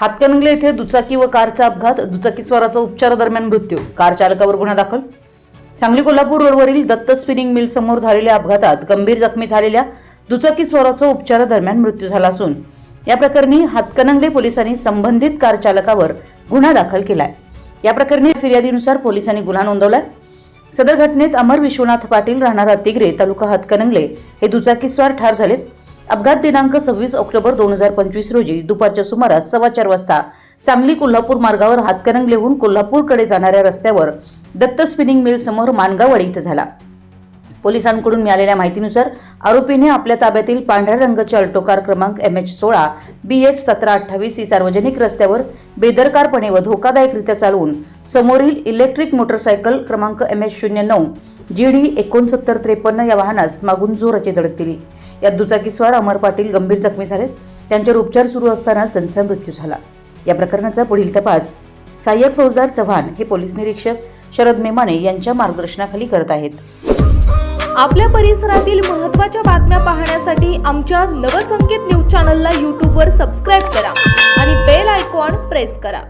हातकणंगले येथे दुचाकी व कारचा अपघात दुचाकीस्वाराचा उपचारादरम्यान मृत्यू. कार चालकावर गुन्हा दाखल. सांगली कोल्हापूर रोडवरील दत्त स्पिनिंग मिल समोर झालेल्या अपघातात गंभीर जखमी झालेल्या दुचाकीस्वाराचा उपचारादरम्यान मृत्यू झाला असून या प्रकरणी हातकणंगले पोलिसांनी संबंधित कार चालकावर गुन्हा दाखल केलाय. या प्रकरणी फिर्यादीनुसार पोलिसांनी गुन्हा नोंदवलाय. सदर घटनेत अमर विश्वनाथ पाटील राहणारा तिगरे तालुका हातकणंगले हे दुचाकीस्वार ठार झालेत. अपघात दिनांक सव्वीस ऑक्टोबर दोन हजार पंचवीस रोजी दुपारच्या सुमारास सव्वा चार वाजता सांगली कोल्हापूर मार्गावर हातकणंगलेहून कोल्हापूरकडे जाणाऱ्या रस्त्यावर दत्त स्पिनिंग मिल समोर मानगाववाडी इथं झाला. पोलिसांकडून मिळालेल्या माहितीनुसार आरोपीने आपल्या ताब्यातील पांढऱ्या रंगाची अल्टोकार क्रमांक एम एच सोळा बी एच सतरा अठ्ठावीस ही सार्वजनिक रस्त्यावर बेदरकारपणे व धोकादायकरित्या चालवून समोरील इलेक्ट्रिक मोटरसायकल क्रमांक एम एच शून्य नऊ जी डी एकोणसत्तर त्रेपन्न या वाहनास मागून जोराची धडक दिली. यात दुचाकीस्वार अमर पाटील गंभीर जखमी झालेत. त्यांच्यावर उपचार सुरू असतानाच त्यांचा मृत्यू झाला. या प्रकरणाचा पुढील तपास सहाय्यक फौजदार चव्हाण हे पोलीस निरीक्षक शरद मेमाने यांच्या मार्गदर्शनाखाली करत आहेत. आपल्या परिसरातील महत्त्वाच्या बातम्या पाहण्यासाठी आमच्या नवसंकेत न्यूज चॅनलला यूट्यूबवर सबस्क्राईब करा आणि बेल आयकॉन प्रेस करा.